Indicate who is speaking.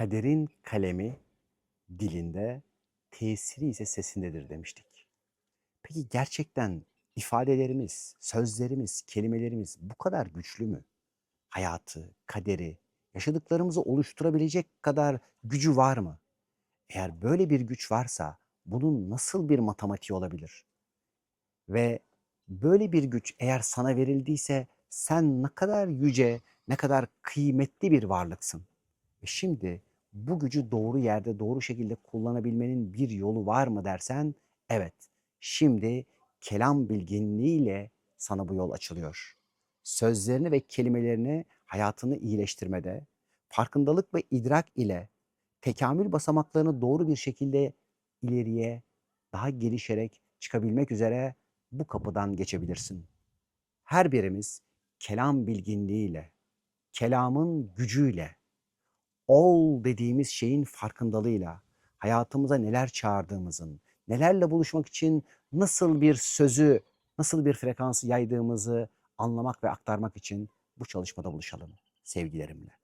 Speaker 1: Kaderin kalemi dilinde, tesiri ise sesindedir demiştik. Peki gerçekten ifadelerimiz, sözlerimiz, kelimelerimiz bu kadar güçlü mü? Hayatı, kaderi, yaşadıklarımızı oluşturabilecek kadar gücü var mı? Eğer böyle bir güç varsa bunun nasıl bir matematiği olabilir? Ve böyle bir güç eğer sana verildiyse sen ne kadar yüce, ne kadar kıymetli bir varlıksın. Ve şimdi bu gücü doğru yerde, doğru şekilde kullanabilmenin bir yolu var mı dersen, evet. Şimdi kelam bilginliğiyle sana bu yol açılıyor. Sözlerini ve kelimelerini hayatını iyileştirmede, farkındalık ve idrak ile tekamül basamaklarını doğru bir şekilde ileriye daha gelişerek çıkabilmek üzere bu kapıdan geçebilirsin. Her birimiz kelam bilginliğiyle, kelamın gücüyle, ol dediğimiz şeyin farkındalığıyla hayatımıza neler çağırdığımızın, nelerle buluşmak için nasıl bir sözü, nasıl bir frekansı yaydığımızı anlamak ve aktarmak için bu çalışmada buluşalım sevgilerimle.